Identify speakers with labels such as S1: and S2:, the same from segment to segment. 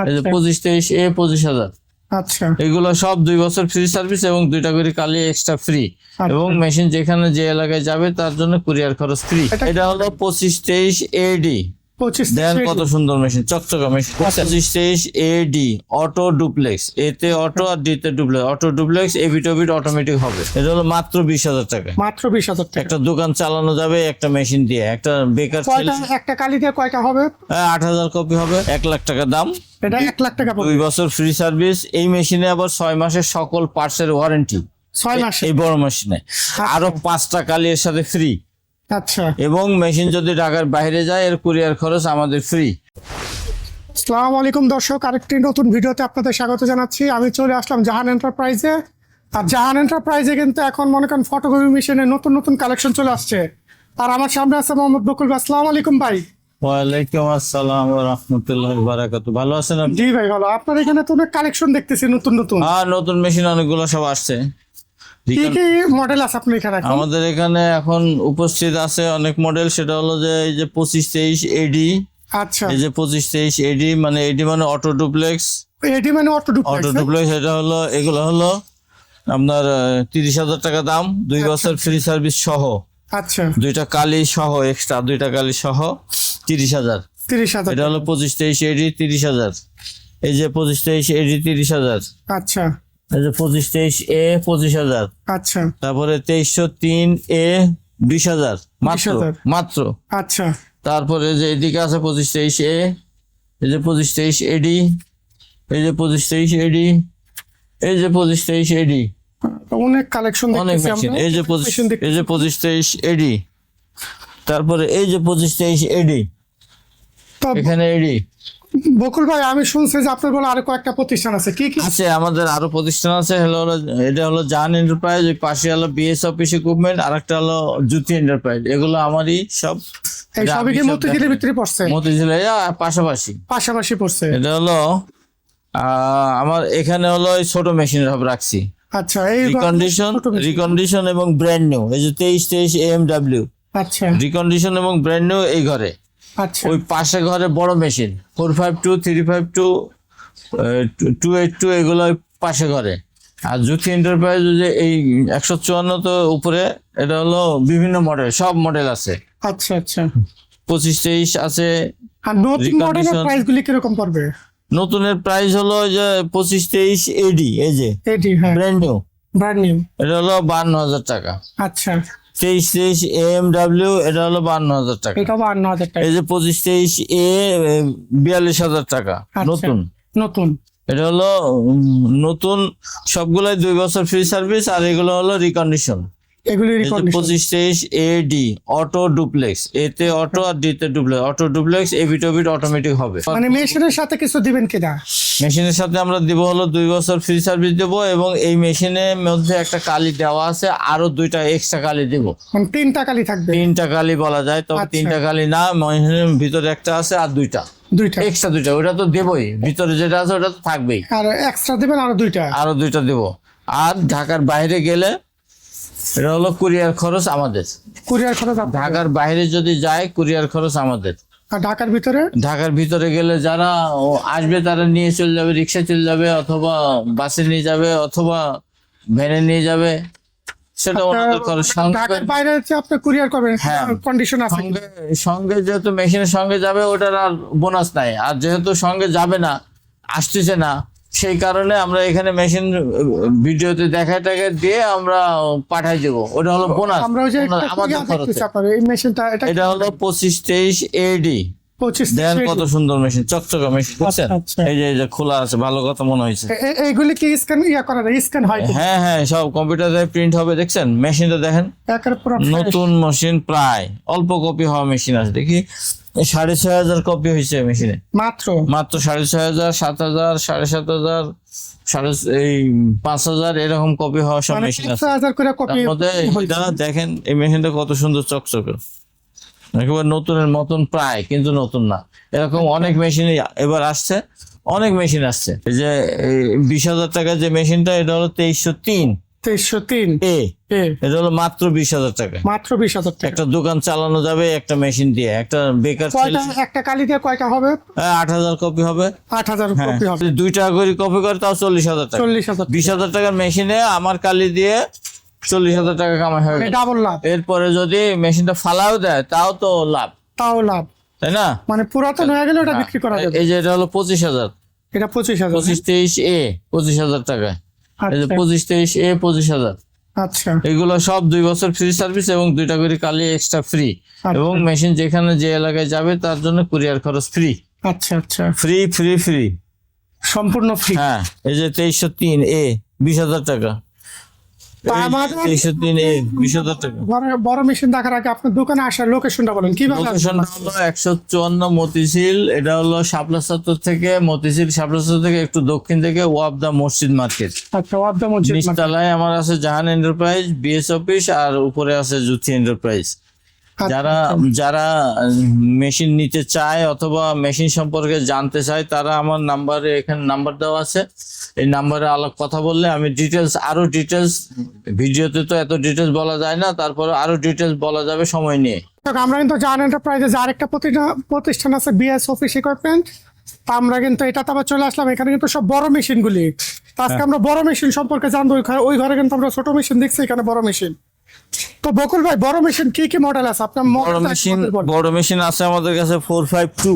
S1: আচ্ছা।
S2: পঁচিশ তেইশ এ পঁচিশ হাজার।
S1: আচ্ছা।
S2: এগুলো সব দুই বছর ফ্রি সার্ভিস এবং দুইটা করে কালি এক্সট্রা ফ্রি
S1: আচ্ছা।
S2: এবং মেশিন যেখানে যে এলাকায় যাবে তার জন্য কুরিয়ার খরচ ফ্রি
S1: এটা-
S2: হলো পঁচিশ তেইশ এডি দেন কত সুন্দর মেশিন চকচকা মেশিন
S1: আচ্ছা।
S2: পঁচিশ তেইশ এডি অটো ডুপ্লেক্স এতে অটো আর ডিতে ডুপ্লেক্স অটো ডুপ্লেক্স এবিটোবিট অটোমেটিক হবে। এটা হলো মাত্র বিশ হাজার টাকা।
S1: মাত্র বিশ হাজার টাকা।
S2: একটা দোকান চালানো যাবে একটা মেশিন দিয়ে। একটা বেকার
S1: একটা কালি দিয়ে কয়টা হবে?
S2: আট হাজার কপি হবে। এক লাখ টাকা দাম।
S1: এটা এক লাখ টাকা
S2: দুই বছর ফ্রি সার্ভিস এই মেশিনে আবার ছয় মাসের সকল পার্টসের ওয়ারেন্টি
S1: ছয় মাসে
S2: এই বড় মেশিনে আরও পাঁচটা কালি এর সাথে ফ্রি
S1: আচ্ছা।
S2: এবং মেশিন যদি ঢাকার বাইরে যায় এর কুরিয়ার খরচ আমাদের ফ্রি
S1: আসসালামু আলাইকুম দর্শক আরেকটি নতুন ভিডিওতে আপনাদের স্বাগত জানাচ্ছি। আমি চলে আসলাম জাহান এন্টারপ্রাইজে। আর জাহান এন্টারপ্রাইজে কিন্তু এখন মনে করেন ফটোকপি মেশিনে নতুন নতুন কালেকশন চলে আসছে। আর আমার সামনে আছে মোহাম্মদ বকুল ভাই। আসসালামু আলাইকুম ভাই।
S2: ওয়ালাইকুম আসসালাম রহমতুল্লাহ বারাকাতু ভালো আছেন আপনি?
S1: জি ভাই ভালো। আপনার এখানে তো অনেক কালেকশন দেখতেছি নতুন নতুন।
S2: আর নতুন মেশিন অনেকগুলো সব আসছে।
S1: কি কি মডেল আছে আপনার এখানে
S2: আমাদের এখানে এখন উপস্থিত আছে অনেক মডেল সেটা হলো যে এই যে পঁচিশ তেইশ এডি
S1: আচ্ছা।
S2: এই যে পঁচিশ তেইশ এডি মানে এডি মানে অটো ডুপ্লেক্স
S1: এডি মানে অটো
S2: অটো ডুপ্লেক্স এটা হলো এগুলো হলো আপনার তিরিশ হাজার টাকা দাম দুই বছর ফ্রি সার্ভিস সহ।
S1: আচ্ছা।
S2: দুইটা কালি সহ এক্সট্রা দুইটা কালি সহ তিরিশ হাজার।
S1: তিরিশ হাজার
S2: এটা হলো পঁচিশ তেইশ এডি তিরিশ হাজার। এই যে পঁচিশ তেইশ এডি তিরিশ হাজার।
S1: আচ্ছা।
S2: পঁচিশ তেইশ এ পঁচিশ হাজার।
S1: আচ্ছা।
S2: তারপরে তেইশশো তিন এ বিশ হাজার। মাত্র মাত্র।
S1: আচ্ছা।
S2: তারপরে যে এদিকে আছে পঁচিশ তেইশ এ এই যে পঁচিশ তেইশ এডি এই যে পঁচিশ তেইশ এডি এই যে পঁচিশ তেইশ এডি।
S1: অনেক কালেকশন
S2: অনেক এই যে পঁচিশ এই যে পঁচিশ তেইশ এডি। তারপরে এই যে পঁচিশ তেইশ এডি। এখানে এডি।
S1: বকুল ভাই আমি শুনছি যে আপনার বলে আরও কয়েকটা প্রতিষ্ঠান আছে। কি কি?
S2: আছে আমাদের আরও প্রতিষ্ঠান আছে। হলো এটা হলো জান এন্টারপ্রাইজ ওই পাশে হলো বিএস অফিস ইকুইপমেন্ট আর একটা হলো জ্যোতি এন্টারপ্রাইজ। এগুলো আমারই সব
S1: এই সবই কি মতিঝিলের। ভিতরে পড়ছে?
S2: মতিঝিলে পাশাপাশি।
S1: পাশাপাশি পড়ছে।
S2: এটা হলো আমার এখানে হলো ছোট মেশিন সব রাখছি।
S1: আচ্ছা এই
S2: রিকন্ডিশন রিকন্ডিশন এবং ব্র্যান্ড নিউ এই যে তেইশ তেইশ এম ডাব্লিউ
S1: আচ্ছা।
S2: রিকন্ডিশন এবং ব্র্যান্ড নিউ এই ঘরে। ওই পাশে ঘরে বড় machine. Four five two three five two two eight two এগুলো পাশে ঘরে। আর জ্যোতি এন্টারপ্রাইজ যে এই একশো চুয়ান্ন তো উপরে এটা হলো বিভিন্ন মডেল সব মডেল আছে।
S1: আচ্ছা আচ্ছা।
S2: পঁচিশ তেইশ আছে।
S1: আর নতুন মডেলের প্রাইস কীরকম পড়বে?
S2: নতুনের প্রাইস হলো যে পঁচিশ তেইশ এডি এই যে।
S1: হ্যাঁ।
S2: ব্র্যান্ড নিউ
S1: ব্র্যান্ড নিউ
S2: এটা হলো বান্ন হাজার টাকা।
S1: আচ্ছা।
S2: তেইশ তেইশ এম ডাব্লিউ এটা হলো বান্ন হাজার টাকা।
S1: এটা বান্ন হাজার টাকা।
S2: এই যে পঁচিশ তেইশ এ বিয়াল্লিশ হাজার টাকা
S1: আচ্ছা।
S2: নতুন।
S1: নতুন।
S2: এটা হলো নতুন সবগুলাই দুই বছর ফ্রি সার্ভিস আর এগুলো হলো রিকন্ডিশন
S1: এগুলি
S2: পঁচিশ তেইশ এ ডি অটো ডুপ্লেক্স এতে অটো আর ডিতে ডুপ্লেক্স অটো ডুপ্লেক্স এবিটোবিট অটোমেটিক হবে।
S1: মানে মেশিনের সাথে কিছু দিবেন কিনা
S2: মেশিনের সাথে আমরা দিব হলো দুই বছর ফ্রি সার্ভিস দেবো এবং এই মেশিনের মধ্যে একটা কালি দেওয়া আছে আরও দুইটা এক্সট্রা কালি দিব।
S1: মানে তিনটা কালি থাকবে।
S2: তিনটা কালি বলা যায় তবে
S1: আচ্ছা।
S2: তিনটা কালি না মেশিনের ভিতরে একটা আছে আর দুইটা।
S1: দুইটা।
S2: এক্সট্রা দুইটা ওটা তো দেবই। ভিতরে যেটা আছে ওটা তো থাকবেই।
S1: আর এক্সট্রা দিবেন আরও দুইটা।
S2: আরও দুইটা দেব। আর ঢাকার বাইরে গেলে এটা হলো কুরিয়ার খরচ আমাদের।
S1: কুরিয়ার খরচ আপনার।
S2: ঢাকার বাইরে যদি যায় কুরিয়ার খরচ আমাদের।
S1: ঢাকার ভিতরে?
S2: ঢাকার ভিতরে গেলে যারা আসবে তারা নিয়ে চলে যাবে রিক্সা চলে যাবে অথবা বাসে নিয়ে যাবে অথবা ভ্যানে নিয়ে যাবে। সেটা ওনাদের খরচ।
S1: ঢাকার বাইরে হচ্ছে আপনি কুরিয়ার করবেন
S2: হ্যাঁ।
S1: কন্ডিশন আছে
S2: সঙ্গে সঙ্গে যেহেতু মেশিনের সঙ্গে যাবে ওটার আর বোনাস নাই। আর যেহেতু সঙ্গে যাবে না আসতেছে না সেই কারণে আমরা এখানে মেশিন ভিডিওতে দেখা টাকা দিয়ে আমরা পাঠাই দেবো। ওটা হলো বোনাস আমাদের খরচে।
S1: এই মেশিনটা এটা
S2: হলো পঁচিশ তেইশ এডি দেন কত সুন্দর মেশিন চকচকা মেশিন বুঝছেন?
S1: আচ্ছা।
S2: এই যে এই যে খোলা আছে ভালো কথা মনে হয়েছে।
S1: এইগুলি কি স্ক্যান ইয়া করা যায়? স্ক্যান হয়
S2: হ্যাঁ হ্যাঁ সব কম্পিউটারে প্রিন্ট হবে দেখছেন? মেশিনটা দেখেন। নতুন মেশিন প্রায় অল্প কপি হওয়া মেশিন আছে। দেখি সাড়ে ছয় হাজার কপি হয়েছে মেশিনে
S1: মাত্র?
S2: মাত্র সাড়ে ছয় হাজার সাত হাজার সাড়ে সাত হাজার সাড়ে এই পাঁচ হাজার এরকম কপি হওয়া সব
S1: মানে
S2: মেশিন আছে। মধ্যে এটা দেখেন এই মেশিনটা কত সুন্দর চকচকে। একেবারে নতুনের মতন প্রায় কিন্তু নতুন না। এরকম অনেক মেশিন এবার আসছে অনেক মেশিন আসছে। এই যে বিশ হাজার টাকার যে মেশিনটা এটা হলো তেইশশো তিন।
S1: তেইশশো তিন।
S2: এ
S1: এ।
S2: এটা হলো মাত্র বিশ হাজার টাকা।
S1: মাত্র বিশ হাজার টাকা।
S2: একটা দোকান চালানো যাবে একটা মেশিন দিয়ে একটা বেকার
S1: একটা কালি দিয়ে কয়টা হবে?
S2: আট হাজার কপি হবে।
S1: আট হাজার
S2: হ্যাঁ
S1: কপি হবে।
S2: দুই টাকা করে কপি করে তাও চল্লিশ হাজার টাকা।
S1: চল্লিশ হাজার
S2: বিশ হাজার টাকার মেশিনে আমার কালি দিয়ে চল্লিশ হাজার টাকা কামাই হবে
S1: ডাবল লাভ।
S2: এরপরে যদি মেশিনটা ফালাও দেয় তাও তো লাভ।
S1: তাও লাভ।
S2: তাই না?
S1: মানে পুরাতন হয়ে গেলে ওটা বিক্রি করা যাবে।
S2: এই যে এটা হলো পঁচিশ হাজার।
S1: এটা পঁচিশ হাজার
S2: পঁচিশ তেইশ এ পঁচিশ হাজার টাকা
S1: আচ্ছা।
S2: পঁচিশ তেইশ এ পঁচিশ হাজার।
S1: আচ্ছা।
S2: এগুলো সব দুই বছর ফ্রি সার্ভিস এবং দুইটা করে কালি এক্সট্রা ফ্রি
S1: আচ্ছা।
S2: এবং মেশিন যেখানে যে এলাকায় যাবে তার জন্য কুরিয়ার খরচ ফ্রি
S1: আচ্ছা আচ্ছা।
S2: ফ্রি ফ্রি ফ্রি
S1: সম্পূর্ণ ফ্রি
S2: হ্যাঁ এই যে তেইশশো তিন এ বিশ হাজার টাকা।
S1: বড় বড় মেশিন দেখার আগে আপনার দোকানে আসার লোকেশনটা বলেন কি?
S2: লোকেশনটা হলো একশো চুয়ান্ন মতিঝিল এটা হলো শাপলা চত্বর থেকে মতিঝিল শাপলা চত্বর থেকে একটু দক্ষিণ থেকে মসজিদ মার্কেট
S1: আচ্ছা ওয়াবদা মসজিদ মার্কেট।
S2: নিচতলায় আমার আছে Jahan enterprise B S office আর উপরে আছে জুথি এন্টারপ্রাইজ যারা যারা মেশিন নিতে চায় অথবা মেশিন সম্পর্কে জানতে চায় তারা আমার নাম্বারে এখানে নাম্বার দেওয়া আছে। এই নাম্বারে আলাপ কথা বললে আমি ডিটেলস আরও ডিটেলস ভিডিওতে তো এত ডিটেলস বলা যায় না তারপরে আরও ডিটেলস বলা যাবে সময় নিয়ে।
S1: আমরা কিন্তু জান এন্টারপ্রাইজে আরেকটা প্রতিষ্ঠান আছে বিএস অফিস ইকুইপমেন্ট তা আমরা কিন্তু এটাতে আবার চলে আসলাম। এখানে কিন্তু সব বড় মেশিনগুলি তো আজকে আমরা বড় মেশিন সম্পর্কে জানব। ওই ঘরে- ওই ঘরে কিন্তু আমরা ছোট মেশিন দেখছি এখানে বড় মেশিন তো বকুল ভাই বড় মেশিন কি কি মডেল আছে? আপনার
S2: বড় মেশিন বড় মেশিন আছে আমাদের কাছে ফোর ফাইভ টু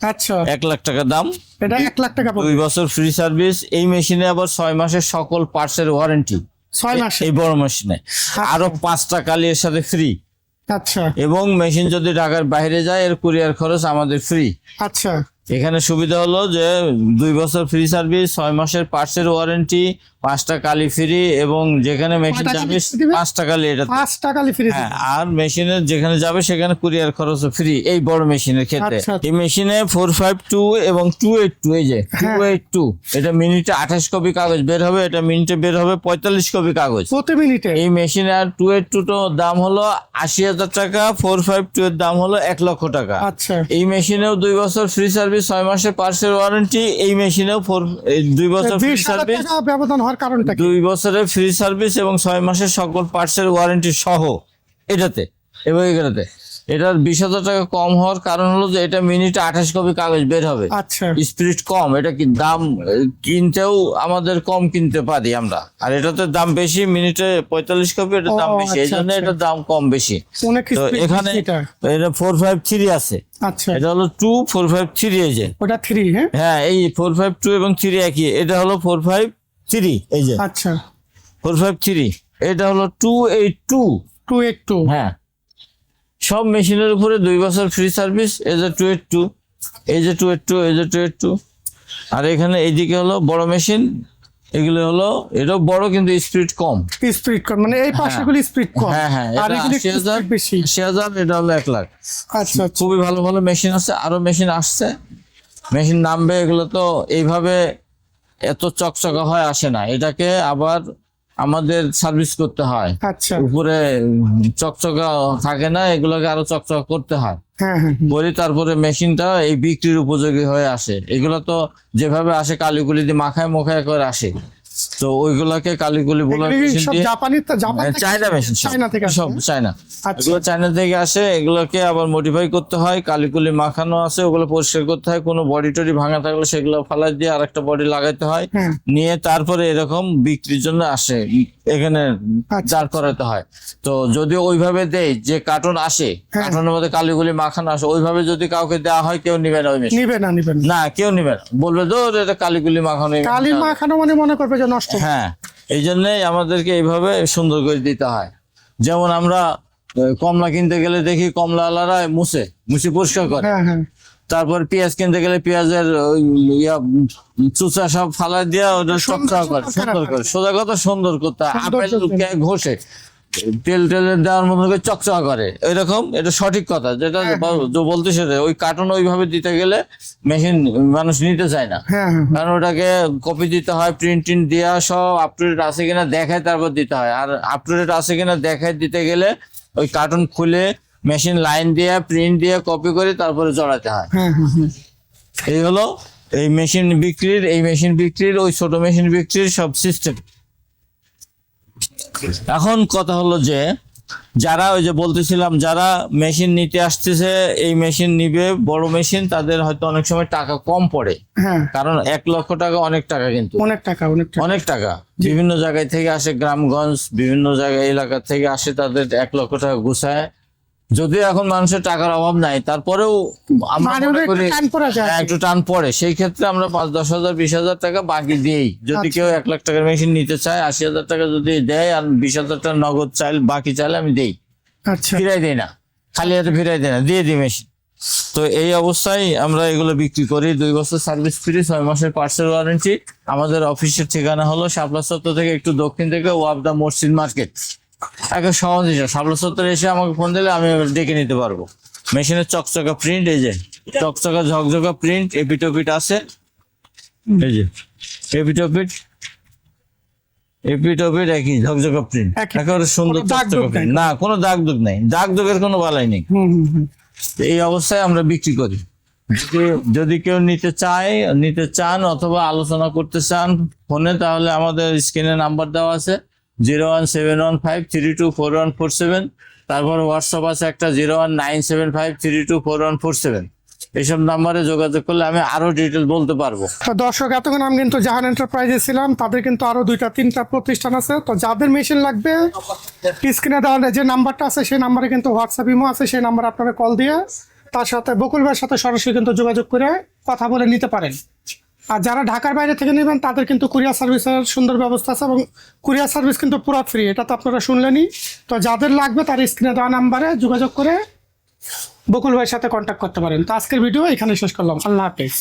S1: আচ্ছা।
S2: এক লাখ টাকা দাম।
S1: এটা এক লাখ টাকা
S2: দুই বছর ফ্রি সার্ভিস এই মেশিনে আবার ছয় মাসের সকল পার্টসের ওয়ারেন্টি
S1: ছয় মাসে
S2: এই বড় মেশিনে আরও পাঁচটা কালি এর সাথে ফ্রি
S1: আচ্ছা।
S2: এবং মেশিন যদি ঢাকার বাইরে যায় এর কুরিয়ার খরচ আমাদের ফ্রি
S1: আচ্ছা।
S2: এখানে সুবিধা হলো যে দুই বছর ফ্রি সার্ভিস ছয় মাসের পার্টসের ওয়ারেন্টি পাঁচটা কালি ফ্রি এবং যেখানে মেশিন যাবে
S1: কালি?
S2: পাঁচটা কালি এটা
S1: পাঁচ টাকা ফ্রি
S2: হ্যাঁ আর মেশিনের যেখানে যাবে সেখানে কুরিয়ার খরচ ফ্রি এই বড় মেশিনের ক্ষেত্রে।
S1: আচ্ছা।
S2: এই মেশিনে ফোর ফাইভ টু এবং টু এইট টু এই যে টু। এইট টু এটা মিনিটে আঠাশ কপি কাগজ বের হবে এটা মিনিটে বের হবে পঁয়তাল্লিশ কপি কাগজ।
S1: প্রতি মিনিটে
S2: এই মেশিনে আর টু এইট টু দাম হলো আশি হাজার টাকা ফোর ফাইভ টু এর দাম হলো এক লক্ষ টাকা।
S1: আচ্ছা।
S2: এই মেশিনেও দুই বছর ফ্রি সার্ভিস ছয় মাসের পার্সের ওয়ারেন্টি এই মেশিনেও ফোর দুই বছর ফ্রি সার্ভিস
S1: ব্যবধান হওয়ার কারণটা
S2: দুই বছরের ফ্রি সার্ভিস এবং ছয় মাসের সকল পার্সেল ওয়ারেন্টি সহ এটাতে এবং এটাতে এটার বিশ হাজার টাকা কম হওয়ার কারণ হলো যে এটা মিনিটে আঠাশ কপি কাগজ বের হবে।
S1: আচ্ছা।
S2: স্পিরিট কম এটা কি দাম কিনতেও আমাদের কম কিনতে পারি আমরা। আর এটাতে দাম বেশি মিনিটে পঁয়তাল্লিশ কপি এটা দাম বেশি। এই
S1: আচ্ছা,
S2: জন্য
S1: আচ্ছা।
S2: এটার দাম কম বেশি। তো এখানে
S1: এটা।
S2: এটা ফোর ফাইভ থ্রি আছে।
S1: আচ্ছা।
S2: এটা হলো টু ফোর ফাইভ থ্রি এই যে।
S1: ওটা থ্রি হ্যাঁ?
S2: হ্যাঁ এই ফোর ফাইভ টু এবং থ্রি একই। এটা হলো ফোর ফাইভ থ্রি এই যে।
S1: আচ্ছা।
S2: ফোর ফাইভ থ্রি এটা হলো two eight two
S1: two eight two
S2: হ্যাঁ। সব মেশিনের উপরে দুই বছর free service as a two eight two এই যে two eight two as a two eight two আর এখানে এইদিকে হলো বড় মেশিন এগুলো হলো এটাও বড় কিন্তু স্পিড কম।
S1: স্পিড কম মানে এই পাশেগুলি স্পিড কম।
S2: হ্যাঁ হ্যাঁ
S1: আর
S2: হাজার
S1: বেশি।
S2: আশি হাজার এটা হলো এক লাখ।
S1: আচ্ছা আচ্ছা।
S2: খুবই ভালো ভালো মেশিন আছে আরও মেশিন আসছে। মেশিন নামবে এগুলো তো এইভাবে এত চকচকা হয় আসে না। এটাকে আবার আমাদের সার্ভিস করতে হয়।
S1: আচ্ছা।
S2: উপরে চকচকা থাকে না এগুলোকে আরও চকচক করতে হয়।
S1: হ্যাঁ হ্যাঁ
S2: বলি তারপরে মেশিনটা এই বিক্রির উপযোগী হয়ে আসে। এগুলো তো যেভাবে আসে কালিগুলি দিয়ে মাখায় মুখায় করে আসে। তো ওইগুলাকে কালিগুলি বলার
S1: জাপানি
S2: চায়না মেশিন
S1: চায়না থেকে আসে,
S2: সব। চায়না
S1: আচ্ছা।
S2: এগুলো চায়না থেকে আসে এগুলোকে আবার মডিফাই করতে হয় কালিকুলি মাখানো আছে ওগুলো পরিষ্কার করতে হয় কোনো বডি টডি ভাঙা থাকলে সেগুলো ফালাই দিয়ে আরেকটা বডি লাগাইতে হয়।
S1: হ্যাঁ।
S2: নিয়ে তারপরে এরকম বিক্রির জন্য আসে। এখানে
S1: আচ্ছা।
S2: দাঁড় করাতে হয়। তো যদি ওইভাবে দেয় যে কার্টুন আসে
S1: হ্যাঁ।
S2: কার্টনের মধ্যে কালিগুলি মাখানো আসে ওইভাবে যদি কাউকে দেওয়া হয় কেউ নিবে না ওই
S1: নিবে না নিবে না।
S2: কেউ নিবে না। বলবে তো এটা কালিগুলি মাখানো
S1: কালি মাখানো। মানে মনে করবে যে নষ্ট।
S2: হ্যাঁ এই জন্যই আমাদেরকে এইভাবে সুন্দর করে দিতে হয়। যেমন আমরা কমলা কিনতে গেলে দেখি কমলা আলারা মুছে মুছে পরিষ্কার করে।
S1: হ্যাঁ হ্যাঁ।
S2: তারপর পেঁয়াজ কিনতে গেলে পেঁয়াজের ওই ইয়া চুচা সব ফালাই দিয়ে ওটা চকচকা করে সুন্দর করে। সোজা কথা সুন্দর করতে হয় আপেল ঘষে তেল টেল দেওয়ার মতো করে চকচকা করে এরকম এটা সঠিক কথা যেটা বলতে সেটা ওই কার্টন ওইভাবে দিতে গেলে মেশিন মানুষ নিতে চায় না।
S1: হ্যাঁ হ্যাঁ
S2: কারণ ওটাকে কপি দিতে হয় প্রিন্ট টিন্ট দেওয়া সব আপ টু ডেট আছে কিনা দেখায় তারপর দিতে হয়। আর আপ টু ডেট আছে কিনা দেখায় দিতে গেলে ওই কার্টুন খুলে মেশিন লাইন দিয়ে প্রিন্ট দিয়ে কপি করে তারপরে জড়াতে হয়।
S1: হ্যাঁ হ্যাঁ হ্যাঁ।
S2: এই হলো এই মেশিন বিক্রির এই মেশিন বিক্রির ওই ছোট মেশিন বিক্রির সব সিস্টেম এখন কথা হলো যে যারা ওই যে বলতেছিলাম যারা মেশিন নিতে আসতেছে এই মেশিন নিবে বড় মেশিন তাদের হয়তো অনেক সময় টাকা কম পড়ে। কারণ এক লক্ষ টাকা অনেক টাকা কিন্তু।
S1: অনেক টাকা অনেক টাকা।
S2: অনেক টাকা। বিভিন্ন জায়গায় থেকে আসে গ্রামগঞ্জ বিভিন্ন জায়গায় এলাকা থেকে আসে তাদের এক লক্ষ টাকা গুছায়। যদিও এখন মানুষের টাকার অভাব নাই তারপরেও
S1: একটু টান পড়ে
S2: হ্যাঁ, একটু টান পড়ে। সেই ক্ষেত্রে আমরা পাঁচ দশ হাজার বিশ হাজার টাকা বাকি দিই যদি
S1: আচ্ছা।
S2: কেউ এক লাখ টাকার মেশিন নিতে চায় আশি হাজার টাকা যদি দেয় আর বিশ হাজার টাকা নগদ চাইলে বাকি চাইলে আমি দেই।
S1: আচ্ছা।
S2: ফিরাই দেই না। খালি হাতে ফিরাই দেই না দিয়ে দিই মেশিন তো এই অবস্থায় আমরা এগুলো বিক্রি করি। দুই বছর সার্ভিস ফ্রি ছয় মাসের পার্সেল ওয়ারেন্টি আমাদের অফিসের ঠিকানা হলো শাপলা চত্বর থেকে একটু দক্ষিণ থেকে ওয়াবদা মসজিদ মার্কেট একে সহজ হিসাব শাপলা চত্বর এসে আমাকে ফোন দিলে আমি ডেকে নিতে পারব। মেশিনের চকচকা প্রিন্ট এই যে চকচকা ঝকঝকা প্রিন্ট এপিটোপিট আছে। এই যে এপিটোপিট এপিটোপিট একই ঝকঝকা প্রিন্ট। একেবারে সুন্দর চকচকা প্রিন্ট না কোনো দাগ দুগ নেই। দাগ দুগের কোনো বালাই নেই। এই অবস্থায় আমরা বিক্রি করি। যদি কেউ নিতে চায় নিতে চান অথবা আলোচনা করতে চান ফোনে তাহলে আমাদের স্ক্রিনে নাম্বার দেওয়া আছে। Zero one seven one five three two four one four seven, তারপর হোয়াটসঅ্যাপ আছে একটা zero one nine seven five three two four one four seven. এইসব নাম্বারে যোগাযোগ করলে আমি আরও ডিটেল বলতে পারব।
S1: দর্শক, এতক্ষণ আমি কিন্তু জাহান এন্টারপ্রাইজে ছিলাম, তাদের কিন্তু আরও দুইটা, তিনটা প্রতিষ্ঠান আছে। তো যাদের মেশিন লাগবে স্ক্রিনে দেওয়া যে নাম্বারটা আছে, সেই নাম্বারে কিন্তু হোয়াটসঅ্যাপ ইমো আছে, সেই নাম্বারে আপনারা কল দিয়ে তার সাথে বকুল ভাইয়ের সাথে সরাসরি কিন্তু যোগাযোগ করে কথা বলে নিতে পারেন। আর যারা ঢাকার বাইরে থেকে নেবেন, তাদের কিন্তু কুরিয়ার সার্ভিসের সুন্দর ব্যবস্থা আছে এবং কুরিয়ার সার্ভিস কিন্তু পুরো ফ্রি এটা তো আপনারা শুনলেনই। তো যাদের লাগবে তার স্ক্রিনে দেওয়া নাম্বারে যোগাযোগ করে বকুল ভাইয়ের সাথে কন্ট্যাক্ট করতে পারেন। তো আজকের ভিডিও এখানে শেষ করলাম। আল্লাহ হাফেজ।